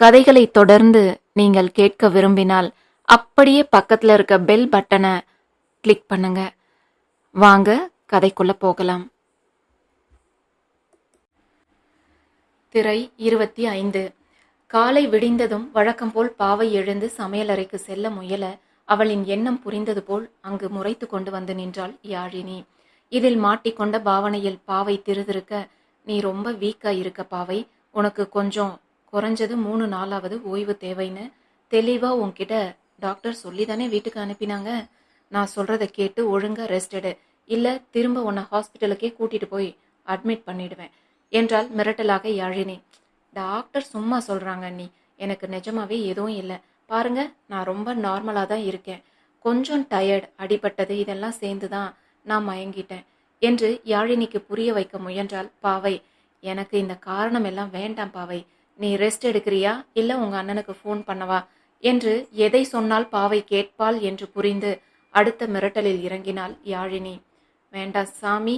கதைகளை தொடர்ந்து நீங்கள் கேட்க விரும்பினால் அப்படியே பக்கத்தில் இருக்க பெல் பட்டனை கிளிக் பண்ணுங்க. வாங்க கதைக்குள்ள போகலாம். திரை இருபத்தி ஐந்து. காலை விடிந்ததும் வழக்கம் போல் பாவை எழுந்து சமையலறைக்கு செல்ல முயல அவளின் எண்ணம் புரிந்தது போல் அங்கு முறைத்து கொண்டு வந்து நின்றாள் யாழினி. இதில் மாட்டிக்கொண்ட பாவனையில் பாவை திருதிருக்க நீ ரொம்ப வீக்கா இருக்க பாவை. உனக்கு கொஞ்சம் குறைஞ்சது மூணு நாளாவது ஓய்வு தேவைன்னு தெளிவா உன்கிட்ட டாக்டர் சொல்லி தானே வீட்டுக்கு அனுப்பினாங்க. நான் சொல்றத கேட்டு ஒழுங்கா ரெஸ்ட் எடு. இல்ல திரும்ப உன்னை ஹாஸ்பிட்டலுக்கே கூட்டிட்டு போய் அட்மிட் பண்ணிடுவேன். என்றால் மிரட்டலாக யாழினி டாக்டர் சும்மா சொல்றாங்க நீ எனக்கு நிஜமாவே எதுவும் இல்லை. பாருங்க நான் ரொம்ப நார்மலா தான் இருக்கேன். கொஞ்சம் டயர்ட் அடிபட்டது இதெல்லாம் சேர்ந்து தான் நான் மயங்கிட்டேன். என்று யாழினிக்கு புரிய வைக்க முயன்றால் பாவை. எனக்கு இந்த காரணம் எல்லாம் வேண்டாம் பாவை. நீ ரெஸ்ட் எடுக்கிறியா? இல்ல உங்க அண்ணனுக்கு ஃபோன் பண்ணவா? என்று எதை சொன்னால் பாவை கேட்பாள் என்று புரிந்து அடுத்த மிரட்டலில் இறங்கினாள் யாழினி. வேண்டாம் சாமி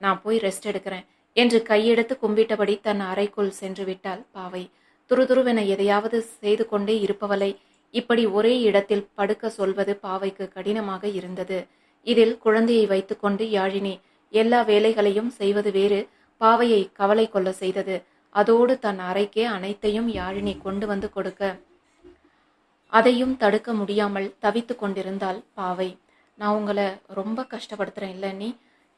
நான் போய் ரெஸ்ட் எடுக்கிறேன் என்று கையெடுத்து கும்பிட்டபடி தன் அறைக்குள் சென்று விட்டாள் பாவை. துருதுருவென எதையாவது செய்து கொண்டே இருப்பவளை இப்படி ஒரே இடத்தில் படுக்க சொல்வது பாவைக்கு கடினமாக இருந்தது. இதில் குழந்தையை வைத்துக்கொண்டு யாழினி எல்லா வேலைகளையும் செய்வது வேறு பாவையை கவலை கொள்ள செய்தது. அதோடு தன் அறைக்கே அனைத்தையும் யாழினி கொண்டு வந்து கொடுக்க. அதையும் தடுக்க முடியாமல் தவித்து கொண்டிருந்தாள் பாவை. நான் உங்களை ரொம்ப கஷ்டப்படுத்துறேன் இல்லை நீ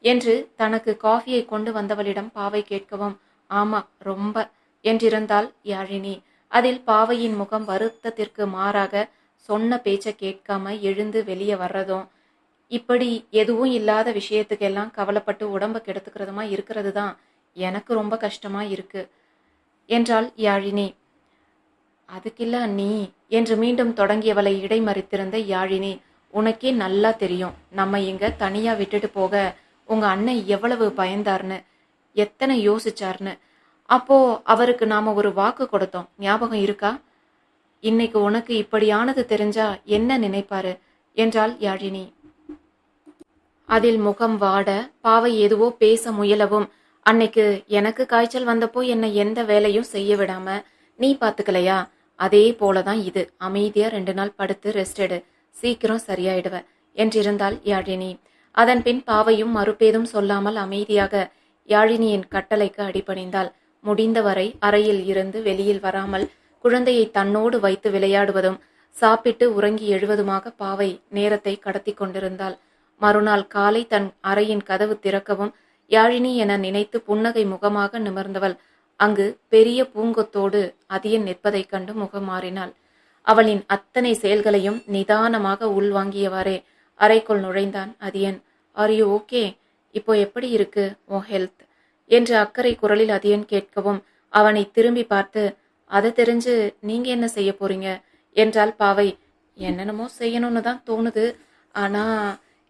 என்று தனக்கு காஃபியை கொண்டு வந்தவளிடம் பாவை கேட்கவும் ஆமா ரொம்ப என்றிருந்தாள் யாழினி. அதில் பாவையின் முகம் வருத்தத்திற்கு மாறாக சொன்ன பேச்சை கேட்காம எழுந்து வெளியே வர்றதும் இப்படி எதுவும் இல்லாத விஷயத்துக்கெல்லாம் கவலைப்பட்டு உடம்ப கெடுத்துக்கிறதுமா இருக்கிறது தான் எனக்கு ரொம்ப கஷ்டமா இருக்கு. என்றாள் யாழினி. அதுக்கில்ல நீ என்று மீண்டும் தொடங்கியவளை இடைமறித்திருந்த யாழினி உனக்கே நல்லா தெரியும். நம்ம இங்க தனியா விட்டுட்டு போக உங்க அண்ணன் எவ்வளவு பயந்தார்னு எத்தனை யோசிச்சார்னு. அப்போ அவருக்கு நாம ஒரு வாக்கு கொடுத்தோம். ஞாபகம் இருக்கா? இன்னைக்கு உனக்கு இப்படியானது தெரிஞ்சா என்ன நினைப்பாரு? என்றாள் யாழினி. அதில் முகம் வாட பாவை எதுவோ பேச முயலவும் அன்னைக்கு எனக்கு காய்ச்சல் வந்தப்போ என்னை எந்த வேலையும் செய்ய விடாம நீ பாத்துக்கலையா? அதே போலதான் இது. அமைதியா ரெண்டு நாள் படுத்து ரெஸ்ட் எடு. சீக்கிரம் சரியாயிடுவ. என்றிருந்தாள் யாழினி. அதன் பின் பாவையும் மறுபேதும் சொல்லாமல் அமைதியாக யாழினியின் கட்டளைக்கு அடிபணிந்தாள். முடிந்தவரை அறையில் இருந்து வெளியில் வராமல் குழந்தையை தன்னோடு வைத்து விளையாடுவதும் சாப்பிட்டு உறங்கி எழுவதுமாக பாவை நேரத்தை கடத்தி கொண்டிருந்தாள். மறுநாள் காலை தன் அறையின் கதவு திறக்கவும் யாழினி என நினைத்து புன்னகை முகமாக நிமிர்ந்தவள். அங்கு பெரிய பூங்கொத்தோடு அதியன் நிற்பதைக் கண்டு முகம் மாறினாள். அவளின் அத்தனை செயல்களையும் நிதானமாக உள்வாங்கியவாறே அறைக்குள் நுழைந்தான் அதியன். ஆர் யூ ஓகே இப்போ எப்படி இருக்கு ஓ ஹெல்த் என்று அக்கறை குரலில் அதியன் கேட்கவும் அவனை திரும்பி பார்த்து அதை தெரிஞ்சு நீங்க என்ன செய்ய போறீங்க? என்றால் பாவை. என்னென்னமோ செய்யணும்னு தான் தோணுது. ஆனா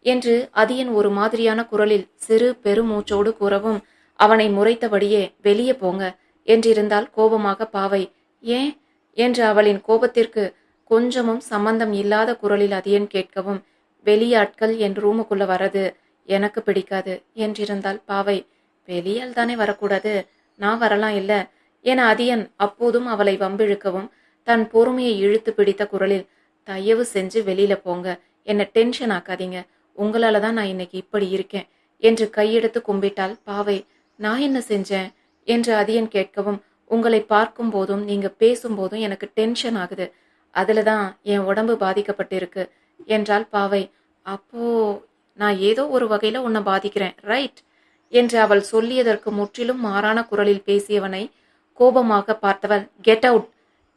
என்று அதியன் ஒரு மாதிரியான குரலில் சிறு பெருமூச்சோடு கூறவும் அவனை முறைத்தபடியே வெளியே போங்க என்றிருந்தால் கோபமாக பாவை ஏன்? என்று அவளின் கோபத்திற்கு கொஞ்சமும் சம்பந்தம் இல்லாத குரலில் அதியன் கேட்கவும் வெளியாட்கள் என் ரூமுக்குள்ள வரது எனக்கு பிடிக்காது என்றிருந்தால் பாவை வெளியால் தானே வரக்கூடாது நான் வரலாம் இல்ல என அதியன் அப்போதும் அவளை வம்பிழுக்கவும் தன் பொறுமையை இழுத்து பிடித்த குரலில் தயவு செஞ்சு வெளியில போங்க என்ன டென்ஷன் ஆக்காதீங்க உங்களால தான் நான் இன்னைக்கு இப்படி இருக்கேன் என்று கையெடுத்து கும்பிட்டால் பாவை நான் என்ன செஞ்சேன்? என்று அதியன் கேட்கவும் உங்களை பார்க்கும் போதும் நீங்க பேசும்போதும் எனக்கு டென்ஷன் ஆகுது. அதுல தான் என் உடம்பு பாதிக்கப்பட்டிருக்கு என்றால் பாவை. அப்போ நான் ஏதோ ஒரு வகையில உன்னை பாதிக்கிறேன் ரைட் என்று அவள் சொல்லியதற்கு முற்றிலும் மாறான குரலில் பேசியவனை கோபமாக பார்த்தவள் கெட் அவுட்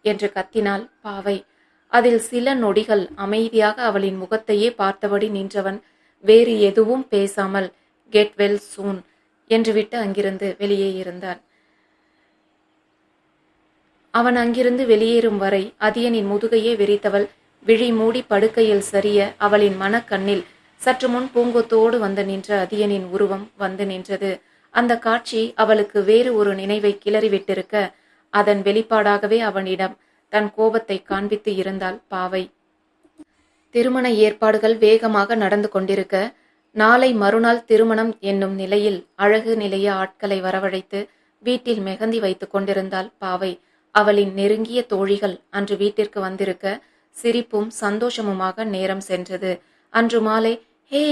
என்று கத்தினாள் பாவை. அதில் சில நொடிகள் அமைதியாக அவளின் முகத்தையே பார்த்தபடி நின்றவன் வேறு எதுவும் பேசாமல் கெட் வெல் சூன் என்று விட்டு அங்கிருந்து வெளியே இருந்தான். அவன் அங்கிருந்து வெளியேறும் வரை அதியனின் முதுகையே விரித்தவள் விழி மூடி படுக்கையில் சரிய அவளின் மனக்கண்ணில் சற்று முன் பூங்கொத்தோடு வந்து நின்ற அதியனின் உருவம் வந்து நின்றது. அந்த காட்சி அவளுக்கு வேறு ஒரு நினைவை கிளறிவிட்டிருக்க அதன் வெளிப்பாடாகவே அவனிடம் தன் கோபத்தை காண்பித்து இருந்தாள் பாவை. திருமண ஏற்பாடுகள் வேகமாக நடந்து கொண்டிருக்க நாளை மறுநாள் திருமணம் என்னும் நிலையில் அழகு நிலைய ஆட்களை வரவழைத்து வீட்டில் மெகந்தி வைத்துக் கொண்டிருந்தாள் பாவை. அவளின் நெருங்கிய தோழிகள் அன்று வீட்டிற்கு வந்திருக்க சிரிப்பும் சந்தோஷமுமாக நேரம் சென்றது. அன்று மாலை ஹே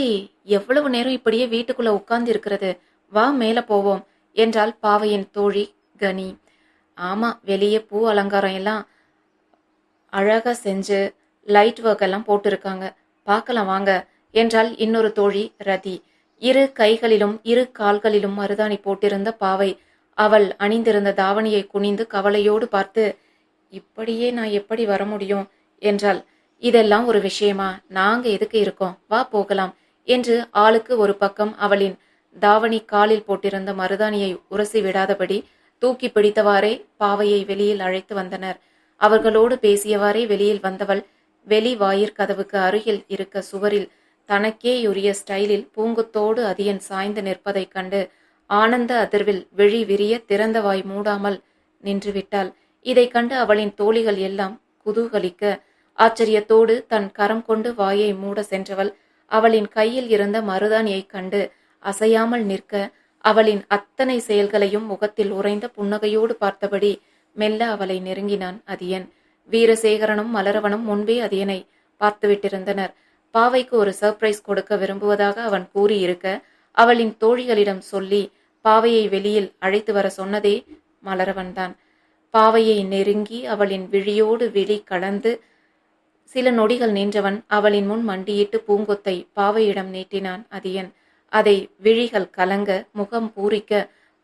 எவ்வளவு நேரம் இப்படியே வீட்டுக்குள்ள உட்கார்ந்து இருக்கிறது வா மேல போவோம் என்றாள் பாவையின் தோழி கனி. ஆமா வெளியே பூ அலங்காரம் எல்லாம் அழகாக செஞ்சு லைட் ஒர்க் எல்லாம் போட்டிருக்காங்க. பார்க்கலாம் வாங்க. என்றால் இன்னொரு தோழி ரதி. இரு கைகளிலும் இரு கால்களிலும் மருதாணி போட்டிருந்த பாவை. அவள் அணிந்திருந்த தாவணியை குனிந்து கவலையோடு பார்த்து இப்படியே நான் எப்படி வர முடியும்? என்றாள். இதெல்லாம் ஒரு விஷயமா? நாங்க எதுக்கு இருக்கோம்? வா போகலாம். என்று ஆளுக்கு ஒரு பக்கம் அவளின் தாவணி காலில் போட்டிருந்த மருதாணியை உரசி விடாதபடி தூக்கி பிடித்தவாறே பாவையை வெளியில் அழைத்து வந்தனர். அவர்களோடு பேசியவாறே வெளியில் வந்தவள் வெளி வாயிற்கதவுக்கு அருகில் இருக்க சுவரில் தனக்கேயுரிய ஸ்டைலில் பூங்குத்தோடு அதியன் சாய்ந்து நிற்பதைக் கண்டு ஆனந்த அதிர்வில் விழி விரிய திறந்த வாய் மூடாமல் நின்றுவிட்டாள். இதைக் கண்டு அவளின் தோழிகள் எல்லாம் குதூகலிக்க ஆச்சரியத்தோடு தன் கரம் கொண்டு வாயை மூட சென்றவள் அவளின் கையில் இருந்த மருதாணியைக் கண்டு அசையாமல் நிற்க அவளின் அத்தனை செயல்களையும் முகத்தில் உறைந்த புன்னகையோடு பார்த்தபடி மெல்ல அவளை நெருங்கினான் அதியன். வீரசேகரனும் மலரவனும் முன்பே அதியனை பார்த்துவிட்டிருந்தனர். பாவைக்கு ஒரு சர்ப்ரைஸ் கொடுக்க விரும்புவதாக அவன் கூறியிருக்க அவளின் தோழிகளிடம் சொல்லி பாவையை வெளியில் அழைத்து வர சொன்னதே மலரவன்தான். பாவையை நெருங்கி அவளின் விழியோடு விழி கலந்து சில நொடிகள் நின்றவன் அவளின் முன் மண்டியிட்டு பூங்கொத்தை பாவையிடம் நீட்டினான் அதியன். அதை விழிகள் கலங்க முகம் பூரிக்க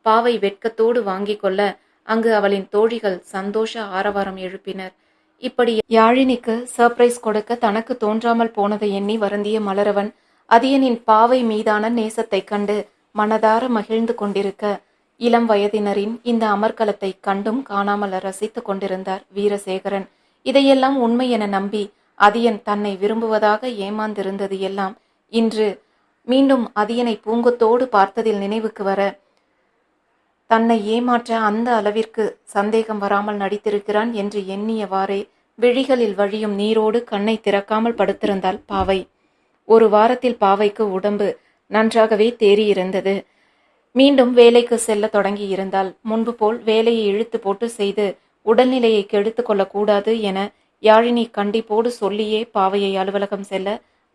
பாவை வெட்கத்தோடு வாங்கிக் கொள்ள அங்கு அவளின் தோழிகள் சந்தோஷ ஆரவாரம் எழுப்பினர். இப்படி யாழினிக்கு சர்ப்ரைஸ் கொடுக்க தனக்கு தோன்றாமல் போனதை எண்ணி வருந்திய மலரவன் அதியனின் பாவை மீதான நேசத்தைக் கண்டு மனதார மகிழ்ந்து கொண்டிருக்க இளம் வயதினரின் இந்த அமர்க்கலத்தை கண்டும் காணாமல் ரசித்து கொண்டிருந்தார் வீரசேகரன். இதையெல்லாம் உண்மை என நம்பி அதியன் தன்னை விரும்புவதாக ஏமாந்திருந்தது எல்லாம் இன்று மீண்டும் அதியனை பூங்கத்தோடு பார்த்ததில் நினைவுக்கு வர தன்னை ஏமாற்ற அந்த அளவிற்கு சந்தேகம் வராமல் நடித்திருக்கிறான் என்று எண்ணியவாறே விழிகளில் வழியும் நீரோடு கண்ணை திறக்காமல் படுத்திருந்தாள் பாவை. ஒரு வாரத்தில் பாவைக்கு உடம்பு நன்றாகவே தேறியிருந்தது. மீண்டும் வேலைக்கு செல்ல தொடங்கி இருந்தால் முன்பு போல் வேலையை இழுத்து போட்டு செய்து உடல்நிலையை கெடுத்து கொள்ளக்கூடாது என யாழினி கண்டிப்போடு சொல்லியே பாவையை அலுவலகம் செல்ல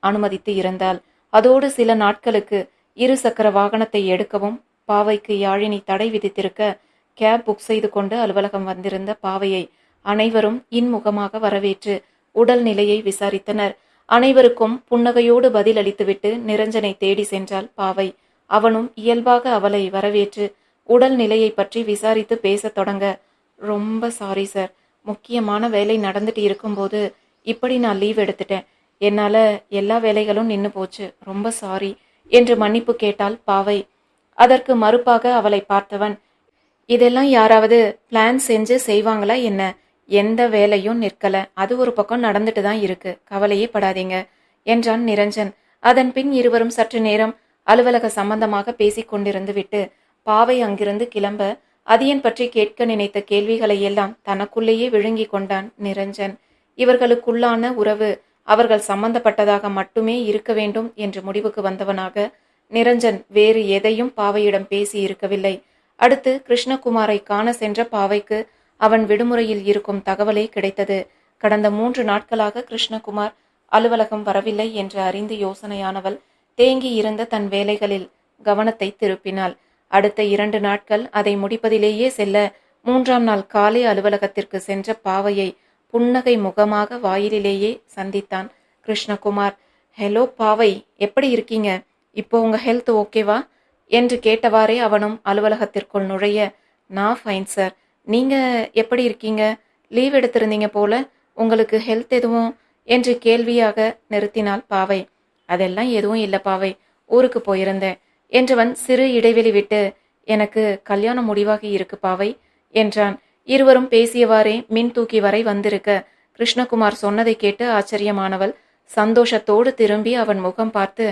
அனுமதித்து இருந்தாள். அதோடு சில நாட்களுக்கு இரு சக்கர வாகனத்தை எடுக்கவும் பாவைக்கு யாழினி தடை விதித்திருக்க கேப் புக் செய்து கொண்டு அலுவலகம் வந்திருந்த பாவையை அனைவரும் இன்முகமாக வரவேற்று உடல் நிலையை விசாரித்தனர். அனைவருக்கும் புன்னகையோடு பதில் அளித்துவிட்டு நிரஞ்சனை தேடி சென்றாள் பாவை. அவனும் இயல்பாக அவளை வரவேற்று உடல் நிலையை பற்றி விசாரித்து பேசத் தொடங்க ரொம்ப சாரி சார் முக்கியமான வேலை நடந்துட்டு இருக்கும்போது இப்படி நான் லீவ் எடுத்துட்டேன். என்னால எல்லா வேலைகளும் நின்று போச்சு. ரொம்ப சாரி என்று மன்னிப்பு கேட்டால் பாவை. அதற்கு மறுப்பாக அவளை பார்த்தவன் இதெல்லாம் யாராவது பிளான் செஞ்சு செய்வாங்களா என்ன? எந்த வேலையும் நிற்கல. அது ஒரு பக்கம் நடந்துட்டு தான் இருக்கு. கவலையே படாதீங்க என்றான் நிரஞ்சன். அதன் பின் இருவரும் சற்று நேரம் அலுவலக சம்பந்தமாக பேசிக் கொண்டிருந்து விட்டு பாவை அங்கிருந்து கிளம்ப அதியன் பற்றி கேட்க நினைத்த கேள்விகளை எல்லாம் தனக்குள்ளேயே விழுங்கிக் கொண்டான் நிரஞ்சன். இவர்களுக்குள்ளான உறவு அவர்கள் சம்பந்தப்பட்டதாக மட்டுமே இருக்க வேண்டும் என்று முடிவுக்கு வந்தவனாக நிரஞ்சன் வேறு எதையும் பாவையிடம் பேசி இருக்கவில்லை. அடுத்து கிருஷ்ணகுமாரை காண சென்ற பாவைக்கு அவன் விடுமுறையில் இருக்கும் தகவலே கிடைத்தது. கடந்த மூன்று நாட்களாக கிருஷ்ணகுமார் அலுவலகம் வரவில்லை என்று அறிந்து யோசனையானவள் தேங்கி இருந்த தன் வேலைகளில் கவனத்தை திருப்பினாள். அடுத்த இரண்டு நாட்கள் அதை முடிப்பதிலேயே செல்ல மூன்றாம் நாள் காலை அலுவலகத்திற்கு சென்ற பாவையை புன்னகை முகமாக வாயிலிலேயே சந்தித்தான் கிருஷ்ணகுமார். ஹலோ பாவை எப்படி இருக்கீங்க? இப்போ உங்க ஹெல்த் ஓகேவா என்று கேட்டவாறே அவனும் அலுவலகத்திற்குள் நுழைய நான் ஃபைன் சார் நீங்க எப்படி இருக்கீங்க? லீவ் எடுத்திருந்தீங்க போல. உங்களுக்கு ஹெல்த் எதுவும்? என்று கேள்வியாக நிறுத்தினாள் பாவை. அதெல்லாம் எதுவும் இல்லை பாவை. ஊருக்கு போயிருந்தேன். என்றவன் சிறு இடைவெளி விட்டு எனக்கு கல்யாணம் முடிவாகி இருக்கு பாவை என்றான். இருவரும் பேசியவாறே மின் தூக்கி வரை வந்திருக்க கிருஷ்ணகுமார் சொன்னதை கேட்டு ஆச்சரியமானவள் சந்தோஷத்தோடு திரும்பி அவன் முகம் பார்த்து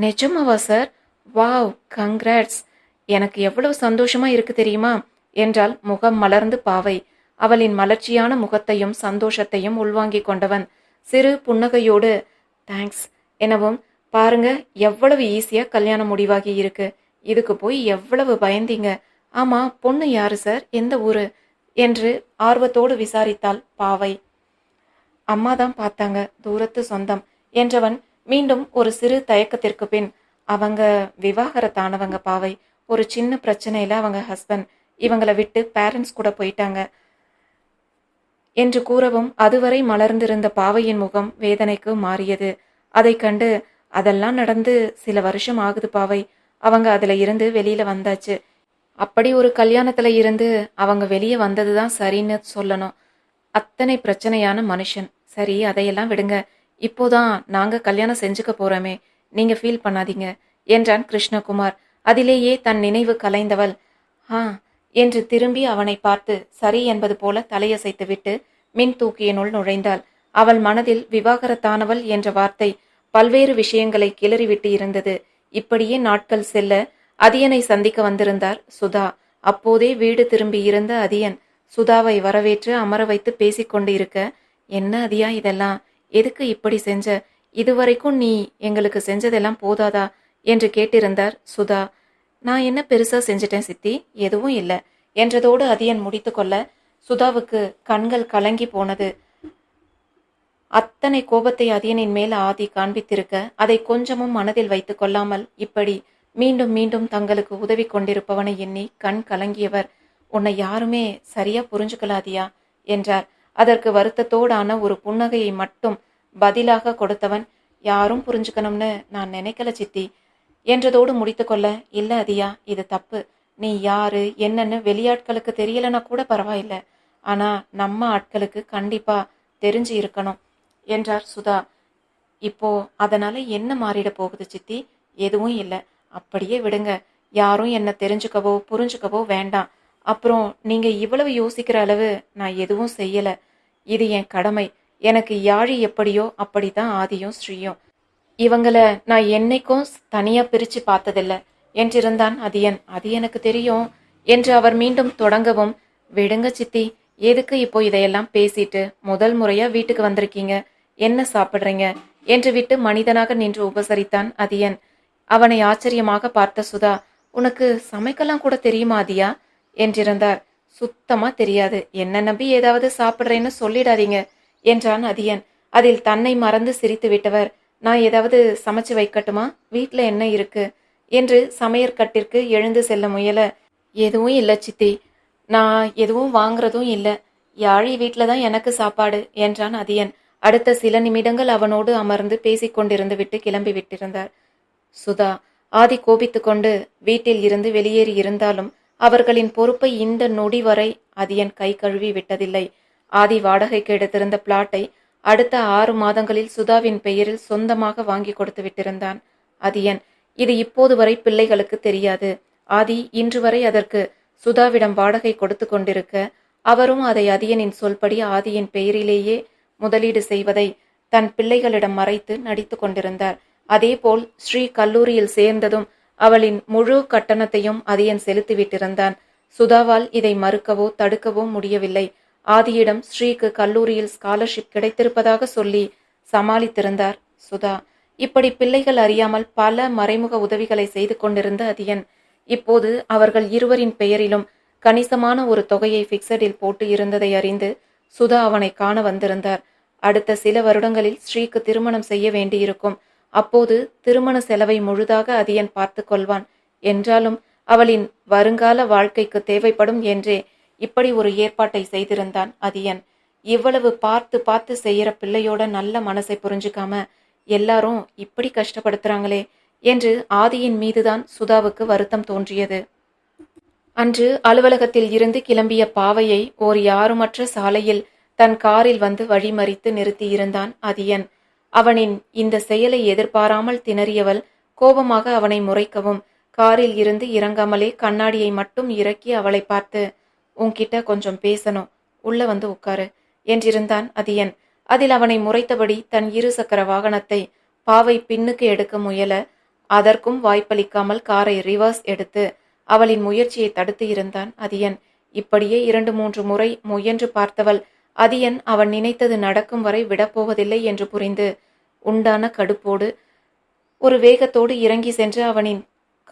நிஜமாவா சார்? Wow congrats. எனக்கு எவ்வளவு சந்தோஷமா இருக்கு தெரியுமா? என்றால் முகம் மலர்ந்து பாவை. அவளின் மலர்ச்சியான முகத்தையும் சந்தோஷத்தையும் உள்வாங்கிக் கொண்டவன். சிறு புன்னகையோடு தேங்க்ஸ் எனவும் பாருங்க எவ்வளவு ஈஸியா கல்யாணம் முடிவாகி இருக்கு. இதுக்கு போய் எவ்வளவு பயந்தீங்க. ஆமா பொண்ணு யாரு சார்? எந்த ஊரு? என்று ஆர்வத்தோடு விசாரித்தாள் பாவை. அம்மா தான் பார்த்தாங்க தூரத்து சொந்தம் என்றவன் மீண்டும் ஒரு சிறு தயக்கத்திற்கு பின் அவங்க விவாகரத்தானவங்க பாவை. ஒரு சின்ன பிரச்சனையில் அவங்க ஹஸ்பண்ட் இவங்கள விட்டு பேரண்ட்ஸ் கூட போயிட்டாங்க. என்று கூறவும் அதுவரை மலர்ந்திருந்த பாவையின் முகம் வேதனைக்கு மாறியது. அதை கண்டு அதெல்லாம் நடந்து சில வருஷம் ஆகுது பாவை. அவங்க அதில் இருந்து வெளியில் வந்தாச்சு. அப்படி ஒரு கல்யாணத்தில் இருந்து அவங்க வெளியே வந்தது தான் சரின்னு சொல்லணும். அத்தனை பிரச்சனையான மனுஷன். சரி அதையெல்லாம் விடுங்க. இப்போதான் நாங்க கல்யாணம் செஞ்சுக்க போறோமே. நீங்க ஃபீல் பண்ணாதீங்க என்றான் கிருஷ்ணகுமார். அதிலேயே தன் நினைவு கலைந்தவள். ஆ என்று திரும்பி அவனை பார்த்து சரி என்பது போல தலையசைத்துவிட்டு மின் தூக்கியினுள் நுழைந்தாள். அவள் மனதில் விவாகரத்தானவள் என்ற வார்த்தை பல்வேறு விஷயங்களை கிளறிவிட்டு இருந்தது. இப்படியே நாட்கள் செல்ல அதியனை சந்திக்க வந்திருந்தார் சுதா. அப்போதே வீடு திரும்பி இருந்த அதியன் சுதாவை வரவேற்று அமர வைத்து பேசிக்கொண்டு இருக்க என்ன அதியா இதெல்லாம்? எதுக்கு இப்படி செஞ்ச? இதுவரைக்கும் நீ எங்களுக்கு செஞ்சதெல்லாம் போதாதா? என்று கேட்டிருந்தார் சுதா. நான் என்ன பெருசா செஞ்சிட்டேன் சித்தி? எதுவும் இல்லை. என்றதோடு அதியன் முடித்துக்கொள்ள சுதாவுக்கு கண்கள் கலங்கி போனது. அத்தனை கோபத்தை அதியனின் மேல் ஆதி காண்பித்திருக்க அதை கொஞ்சமும் மனதில் வைத்துக் கொள்ளாமல் இப்படி மீண்டும் மீண்டும் தங்களுக்கு உதவி கொண்டிருப்பவனை எண்ணி கண் கலங்கியவர். உன்னை யாருமே சரியா புரிஞ்சுக்கலாதியா? என்றார். அதற்கு வருத்தத்தோடான ஒரு புன்னகையை மட்டும் பதிலாக கொடுத்தவன் யாரும் புரிஞ்சுக்கணும்னு நான் நினைக்கல சித்தி. என்றதோடு முடித்துக்கொள்ள இல்ல அதியா இது தப்பு. நீ யாரு என்னன்னு வெளியாட்களுக்கு தெரியலனா கூட பரவாயில்ல. ஆனா நம்ம ஆட்களுக்கு கண்டிப்பா தெரிஞ்சு இருக்கணும் என்றார் சுதா. இப்போ அதனால என்ன மாறிட போகுது சித்தி? எதுவும் இல்லை. அப்படியே விடுங்க. யாரும் என்ன தெரிஞ்சுக்கவோ புரிஞ்சுக்கவோ வேண்டாம். அப்புறம் நீங்க இவ்வளவு யோசிக்கிற அளவு நான் எதுவும் செய்யலை. இது என் கடமை. எனக்கு யாழி எப்படியோ அப்படிதான் ஆதியும் ஸ்ரீயும். இவங்கள நான் என்னைக்கும் தனியா பிரிச்சு பார்த்ததில்ல. என்றிருந்தான் அதியன். அது எனக்கு தெரியும். என்று அவர் மீண்டும் தொடங்கவும் விடுங்க சித்தி எதுக்கு இப்போ இதையெல்லாம் பேசிட்டு முதல் முறையா வீட்டுக்கு வந்திருக்கீங்க? என்ன சாப்பிடுறீங்க? என்று விட்டு மனிதனாக நின்று உபசரித்தான் அதியன். அவனை ஆச்சரியமாக பார்த்த சுதா உனக்கு சமைக்கலாம் கூட தெரியுமா அதியா என்றிருந்தார். சுத்தமா தெரியாது. என்ன நம்பி ஏதாவது சாப்பிட்றேன்னு சொல்லிடாதீங்க என்றான் அதியன். அதில் தன்னை மறந்து சிரித்து விட்டவர். நான் ஏதாவது சமைச்சு வைக்கட்டுமா? வீட்டில் என்ன இருக்கு? என்று சமையற்கட்டிற்கு எழுந்து செல்ல முயல. எதுவும் இல்லை சித்தி. நான் எதுவும் வாங்குறதும் இல்லை. யாழி வீட்டில் தான் எனக்கு சாப்பாடு என்றான் அதியன். அடுத்த சில நிமிடங்கள் அவனோடு அமர்ந்து பேசிக்கொண்டிருந்து விட்டு கிளம்பி விட்டிருந்தார். சுதா ஆதி கோபித்து கொண்டு வீட்டில் இருந்து வெளியேறி இருந்தாலும் அவர்களின் பொறுப்பை இந்த நொடி வரை அதியன் கை கழுவி விட்டதில்லை. ஆதி வாடகைக்கு எடுத்திருந்த பிளாட்டை அடுத்த ஆறு மாதங்களில் சுதாவின் பெயரில் சொந்தமாக வாங்கி கொடுத்து விட்டிருந்தான். அதியன் இது இப்போது வரை பிள்ளைகளுக்கு தெரியாது. ஆதி இன்று வரை அதற்கு சுதாவிடம் வாடகை கொடுத்து கொண்டிருக்க அவரும் அதை அதியனின் சொல்படி ஆதியின் பெயரிலேயே முதலீடு செய்வதை தன் பிள்ளைகளிடம் மறைத்து நடித்து கொண்டிருந்தார். அதேபோல் ஸ்ரீ கல்லூரியில் சேர்ந்ததும் அவளின் முழு கட்டணத்தையும் அதியன் செலுத்திவிட்டிருந்தான். சுதாவால் இதை மறுக்கவோ தடுக்கவோ முடியவில்லை. ஆதியிடம் ஸ்ரீக்கு கல்லூரியில் ஸ்காலர்ஷிப் கிடைத்திருப்பதாக சொல்லி சமாளித்திருந்தார் சுதா. இப்படி பிள்ளைகள் அறியாமல் பல மறைமுக உதவிகளை செய்து கொண்டிருந்த அதியன் இப்போது அவர்கள் இருவரின் பெயரிலும் கணிசமான ஒரு தொகையை பிக்சடில் போட்டு இருந்ததை அறிந்து சுதா அவனை காண வந்திருந்தார். அடுத்த சில வருடங்களில் ஸ்ரீக்கு திருமணம் செய்ய வேண்டியிருக்கும். அப்போது திருமண செலவை முழுதாக அதியன் பார்த்து கொள்வான். என்றாலும் அவளின் வருங்கால வாழ்க்கைக்கு தேவைப்படும் என்றே இப்படி ஒரு ஏற்பாட்டை செய்திருந்தான் அதியன். இவ்வளவு பார்த்து பார்த்து செய்யற பிள்ளையோட நல்ல மனசை புரிஞ்சுக்காம எல்லாரும் இப்படி கஷ்டப்படுத்துறாங்களே என்று ஆதியின் மீதுதான் சுதாவுக்கு வருத்தம் தோன்றியது. அன்று அலுவலகத்தில் இருந்து கிளம்பிய பாவையை ஓர் யாருமற்ற சாலையில் தன் காரில் வந்து வழிமறித்து நிறுத்தியிருந்தான் அதியன். அவனின் இந்த செயலை எதிர்பாராமல் திணறியவள் கோபமாக அவனை முறைக்கவும். காரில் இருந்து இறங்காமலே கண்ணாடியை மட்டும் இறக்கி அவளை பார்த்து உன்கிட்ட கொஞ்சம் பேசணும். உள்ள வந்து உட்காரு என்றிருந்தான் அதியன். அதில் அவனை முறைத்தபடி தன் இரு சக்கர வாகனத்தை பாவை பின்னுக்கு எடுக்க முயல அதற்கும் வாய்ப்பளிக்காமல் காரை ரிவர்ஸ் எடுத்து அவளின் முயற்சியை தடுத்து இருந்தான் அதியன். இப்படியே இரண்டு மூன்று முறை முயன்று பார்த்தவள் அதியன் அவன் நினைத்தது நடக்கும் வரை விடப்போவதில்லை என்று புரிந்து உண்டான கடுப்போடு ஒரு வேகத்தோடு இறங்கி சென்று அவனின்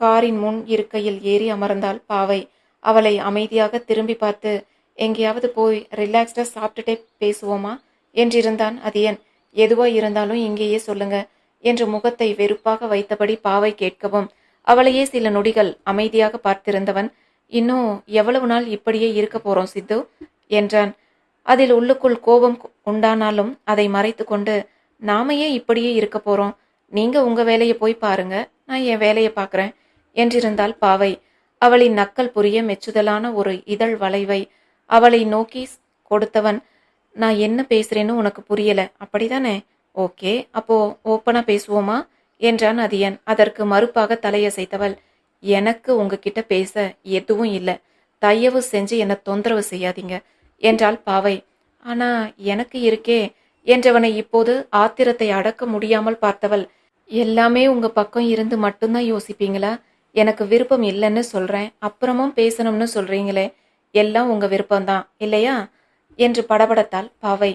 காரின் முன் இருக்கையில் ஏறி அமர்ந்தாள். பாவை அவளை அமைதியாக திரும்பி பார்த்து எங்கேயாவது போய் ரிலாக்ஸ்டாக சாப்பிட்டுட்டே பேசுவோமா? என்றிருந்தான் அதியன். எதுவாக இருந்தாலும் இங்கேயே சொல்லுங்க என்று முகத்தை வெறுப்பாக வைத்தபடி பாவை கேட்கவும் அவளையே சில நொடிகள் அமைதியாக பார்த்திருந்தவன் இன்னும் எவ்வளவு நாள் இப்படியே இருக்க போறோம் சித்து? என்றான். அதில் உள்ளுக்குள் கோபம் உண்டானாலும் அதை மறைத்து கொண்டு நாமையே இப்படியே இருக்க போறோம். நீங்க உங்க வேலையை போய் பாருங்க. நான் என் வேலையை பார்க்கறேன் என்றிருந்தாள் பாவை. அவளின் நக்கல் புரிய மெச்சுதலான ஒரு இதழ் வளைவை அவளை நோக்கி கொடுத்தவன் நான் என்ன பேசுறேன்னு உனக்கு புரியல. அப்படிதானே? ஓகே அப்போ ஓப்பனா பேசுவோமா? என்றான் அதியன். அதற்கு மறுப்பாக தலையசைத்தவள் எனக்கு உங்ககிட்ட பேச எதுவும் இல்லை. தயவு செஞ்சு என்னை தொந்தரவு செய்யாதீங்க. என்றாள் பாவை. ஆனா எனக்கு இருக்கே. என்றவனை இப்போது ஆத்திரத்தை அடக்க முடியாமல் பார்த்தவள். எல்லாமே உங்க பக்கம் இருந்து மட்டும்தான் யோசிப்பீங்களா? எனக்கு விருப்பம் இல்லைன்னு சொல்றேன். அப்புறமும் பேசணும்னு சொல்றீங்களே. எல்லாம் உங்க விருப்பம்தான் இல்லையா? என்று படபடத்தாள் பாவை.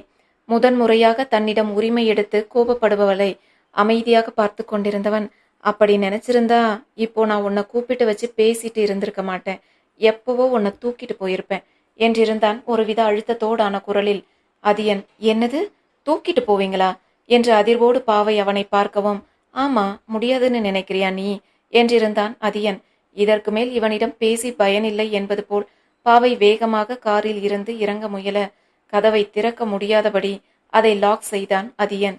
முதன் முறையாக தன்னிடம் உரிமை எடுத்து கோபப்படுபவளை அமைதியாக பார்த்து கொண்டிருந்தவன். அப்படி நினைச்சிருந்தா இப்போ நான் உன்னை கூப்பிட்டு வச்சு பேசிட்டு இருந்திருக்க மாட்டேன். எப்பவோ உன்னை தூக்கிட்டு போயிருப்பேன். என்றிருந்தான் ஒருவித அழுத்தத்தோடான குரலில் அதியன் என்னது? தூக்கிட்டு போவீங்களா? என்று அதிர்வோடு பாவை அவனை பார்க்கவும் ஆமா முடியாதுன்னு நினைக்கிறியா நீ? என்றிருந்தான் அதியன். இதற்கு மேல் இவனிடம் பேசி பயனில்லை என்பது போல் பாவை வேகமாக காரில் இருந்து இறங்க முயல கதவை திறக்க முடியாதபடி அதை லாக் செய்தான் அதியன்.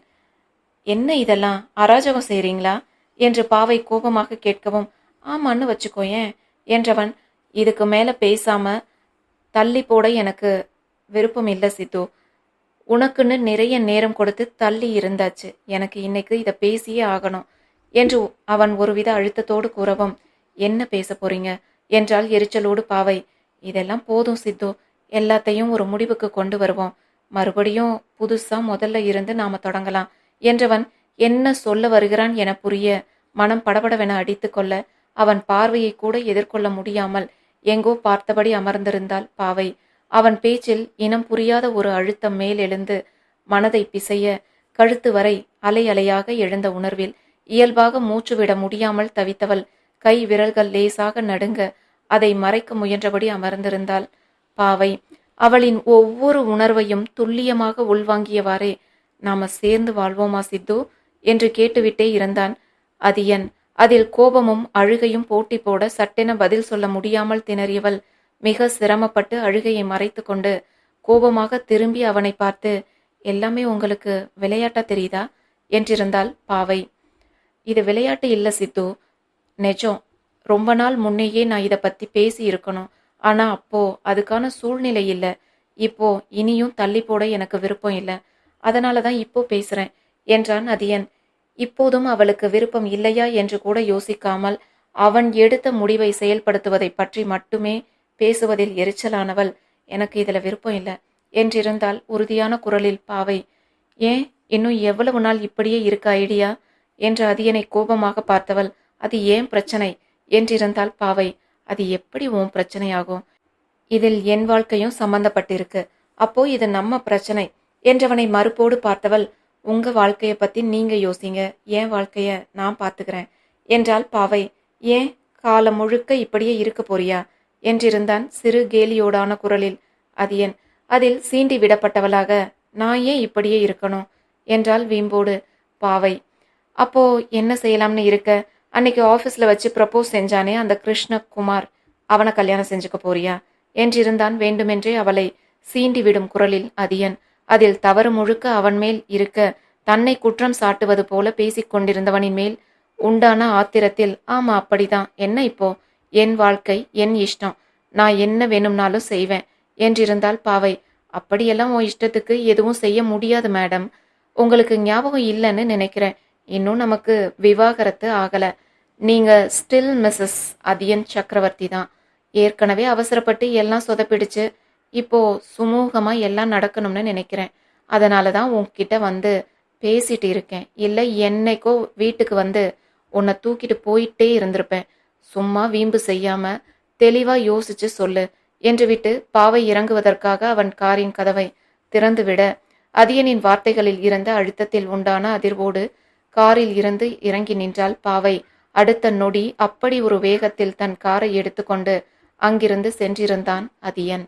என்ன இதெல்லாம் அராஜகம் செய்றீங்களா? என்று பாவை கோபமாக கேட்கவும் ஆமான்னு வச்சுக்கோயேன் என்றவன் இதுக்கு மேல பேசாம தள்ளி போட எனக்கு விருப்பம் இல்லை சித்து. உனக்குன்னு நிறைய நேரம் கொடுத்து தள்ளி இருந்தாச்சு. எனக்கு இன்னைக்கு இதை பேசியே ஆகணும் என்று அவன் ஒருவித அழுத்தத்தோடு கூறவும் என்ன பேச போறீங்க? என்றால் எரிச்சலோடு பாவை. இதெல்லாம் போதும் சித்து. எல்லாத்தையும் ஒரு முடிவுக்கு கொண்டு வருவோம். மறுபடியும் புதுசா முதல்ல இருந்து நாம தொடங்கலாம். என்றவன் என்ன சொல்ல வருகிறான் என புரிய மனம் படபடவென அடித்துக்கொள்ள அவன் பார்வையை கூட எதிர்கொள்ள முடியாமல் எங்கோ பார்த்தபடி அமர்ந்திருந்தாள் பாவை. அவன் பேச்சில் இனம் புரியாத ஒரு அழுத்தம் மேல் எழுந்து மனதை பிசைய கழுத்து வரை அலை அலையாக எழுந்த உணர்வில் இயல்பாக மூச்சுவிட முடியாமல் தவித்தவள் கை விரல்கள் லேசாக நடுங்க அதை மறைக்க முயன்றபடி அமர்ந்திருந்தாள் பாவை. அவளின் ஒவ்வொரு உணர்வையும் துல்லியமாக உள்வாங்கியவாறே நாம சேர்ந்து வாழ்வோமா சித்து? என்று கேட்டுவிட்டே இருந்தான் அதியன் அதில் கோபமும் அழுகையும் போட்டி போட சட்டென பதில் சொல்ல முடியாமல் திணறியவள் மிக சிரமப்பட்டு அழுகையை மறைத்து கொண்டு கோபமாக திரும்பி அவனை பார்த்து எல்லாமே உங்களுக்கு விளையாட்டா தெரியுதா? என்றிருந்தாள் பாவை. இது விளையாட்டு இல்லை சித்து. நெஜம். ரொம்ப நாள் முன்னையே நான் இதை பத்தி பேசி இருக்கணும். ஆனா அப்போ அதுக்கான சூழ்நிலை இல்லை. இப்போ இனியும் தள்ளி போட எனக்கு விருப்பம் இல்லை. அதனால தான் இப்போ பேசுறேன் என்றான் அதியன். இப்போதும் அவளுக்கு விருப்பம் இல்லையா என்று கூட யோசிக்காமல் அவன் எடுத்த முடிவை செயல்படுத்துவதை பற்றி மட்டுமே பேசுவதில் எரிச்சலானவள். எனக்கு இதில் விருப்பம் இல்லை என்றிருந்தால் உறுதியான குரலில் பாவை ஏன்? இன்னும் எவ்வளவு நாள் இப்படியே இருக்க ஐடியா? என்று அதியனை கோபமாக பார்த்தவள் அது ஏன் பிரச்சனை? என்றிருந்தால் பாவை அது எப்படி உன் பிரச்சனையாகும்? இதில் என் வாழ்க்கையும் சம்பந்தப்பட்டிருக்கு. அப்போ இது நம்ம பிரச்சனை என்றவனை மறுப்போடு பார்த்தவள் உங்கள் வாழ்க்கையை பற்றி நீங்கள் யோசிங்க. என் வாழ்க்கையை நான் பார்த்துக்கிறேன் என்றால் பாவை. ஏன் காலம் முழுக்க இப்படியே இருக்க போறியா? என்றிருந்தான் சிறு கேலியோடான குரலில். அதியன் அதில் சீண்டி விடப்பட்டவளாக நான் ஏன் இப்படியே இருக்கணும்? என்றால் வீம்போடு. பாவை அப்போ என்ன செய்யலாம்னு இருக்க? அன்னைக்கு ஆஃபீஸில் வச்சு ப்ரப்போஸ் செஞ்சானே அந்த கிருஷ்ணகுமார். அவனை கல்யாணம் செஞ்சுக்க போறியா? என்றிருந்தான் வேண்டுமென்றே அவளை சீண்டி விடும் குரலில். அதியன் அதில் தவறு முழுக்க அவன் மேல் இருக்க தன்னை குற்றம் சாட்டுவது போல பேசிக் கொண்டிருந்தவனின் மேல் உண்டான ஆத்திரத்தில் ஆமா அப்படிதான். என்ன இப்போ? என் வாழ்க்கை என் இஷ்டம். நான் என்ன வேணும்னாலும் செய்வேன் என்றிருந்தால் பாவை. அப்படியெல்லாம் உன் இஷ்டத்துக்கு எதுவும் செய்ய முடியாது மேடம். உங்களுக்கு ஞாபகம் இல்லைன்னு நினைக்கிறேன். இன்னும் நமக்கு விவாகரத்து ஆகல. நீங்க ஸ்டில் மிஸ்ஸஸ் அதியன் சக்கரவர்த்தி தான். ஏற்கனவே அவசரப்பட்டு எல்லாம் சொதப்பிடிச்சு. இப்போ சுமூகமாக எல்லாம் நடக்கணும்னு நினைக்கிறேன். அதனால தான் உன்கிட்ட வந்து பேசிட்டு இருக்கேன். இல்லை என்னைக்கோ வீட்டுக்கு வந்து உன்னை தூக்கிட்டு போயிட்டே இருந்திருப்பேன். சும்மா வீம்பு செய்யாம தெளிவாக யோசிச்சு சொல்லு என்று விட்டு பாவை இறங்குவதற்காக அவன் காரின் கதவை திறந்துவிட அதியனின் வார்த்தைகளில் இருந்த அழுத்தத்தில் உண்டான அதிர்வோடு காரில் இருந்து இறங்கி நின்றாள் பாவை. அடுத்த நொடி அப்படி ஒரு வேகத்தில் தன் காரை எடுத்துக்கொண்டு அங்கிருந்து சென்றிருந்தான் அதியன்.